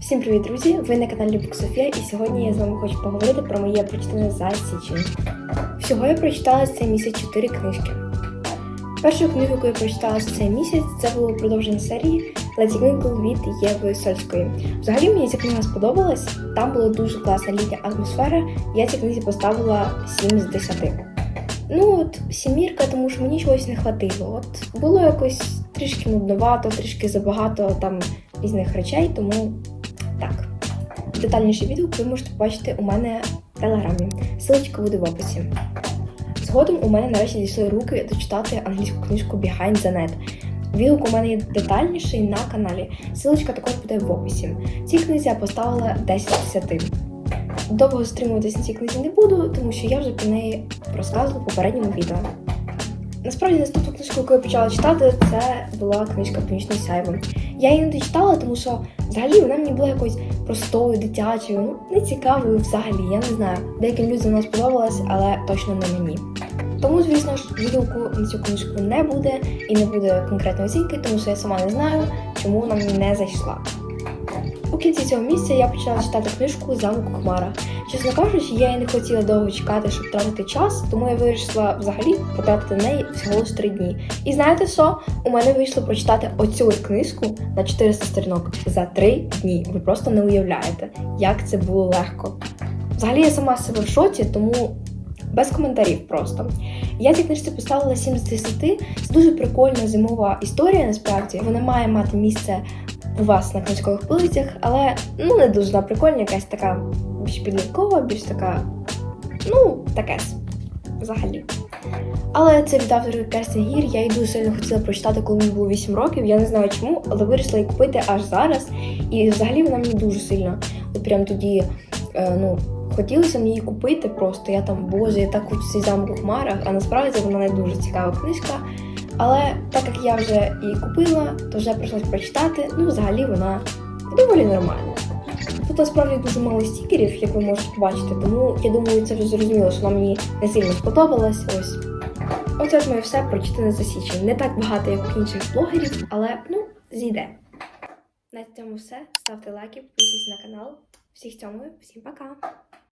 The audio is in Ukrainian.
Всім привіт, друзі! Ви на каналі Бук Софія, і сьогодні я з вами хочу поговорити про моє прочитане за січень. Всього я прочитала за цей місяць 4 книжки. Першу книгу, яку я прочитала за цей місяць, це було продовження серії Гвінкл від Єви Сольської. Взагалі мені ця книга сподобалась, там була дуже класна літня атмосфера, я цій книзі поставила 7 з 10. Ну от сімірка, тому що мені чогось не хватило. От було якось трішки нудновато, трішки забагато там різних речей, тому так. Детальніший відгук ви можете побачити у мене в телеграмі. Силочка буде в описі. Згодом у мене нарешті дійшли руки дочитати англійську книжку Behind the Net. Відгук у мене є детальніший на каналі. Силочка також буде в описі. Цій книзі я поставила 10 з 10. Довго стримуватись на цій книзі не буду, тому що я вже про неї розказувала в попередньому відео. Насправді наступну книжку, яку я почала читати, це була книжка Північний Сяйво. Я її не дочитала, тому що взагалі вона мені була якось простою, дитячою, ну не цікавою взагалі. Я не знаю. Деяким людям вона сподобалась, але точно не мені. Тому, звісно ж, відгуку на цю книжку не буде і не буде конкретної оцінки, тому що я сама не знаю, чому вона мені не зайшла. У кінці цього місяця я почала читати книжку Замок у хмарах. Чесно кажучи, я її не хотіла довго чекати, щоб тратити час, тому я вирішила взагалі потратити на неї всього лише три дні. І знаєте що? У мене вийшло прочитати оцю книжку на 400 сторінок за три дні. Ви просто не уявляєте, як це було легко. Взагалі я сама себе в шоці, тому без коментарів просто. Я цій книжці поставила 7 з 10. Це дуже прикольна зимова історія, насправді. Вона має мати місце у вас на книжкових полицях, але ну не дуже прикольна, якась така більш підліткова, більш така, ну, таке взагалі. Але це від авторки Керстін Гір. Я її дуже сильно хотіла прочитати, коли мені було 8 років. Я не знаю чому, але вирішила її купити аж зараз. І взагалі вона мені дуже сильно, от прям тоді, е, ну. Хотілося мені її купити просто. Я там, боже, я так хочу цей замок у хмарах, а насправді вона не дуже цікава книжка. Але так як я вже її купила, то вже прийшлось прочитати. Ну, взагалі вона доволі нормальна. Тут насправді дуже мало стікерів, як ви можете побачити, тому я думаю, це вже зрозуміло, що вона мені не сильно сподобалась. Ось. Оце от моє все прочитане за січень. Не так багато, як у інших блогерів, але ну, зійде. На цьому все. Ставте лайки, підписуйтесь на канал. Всіх цьому, всім пока!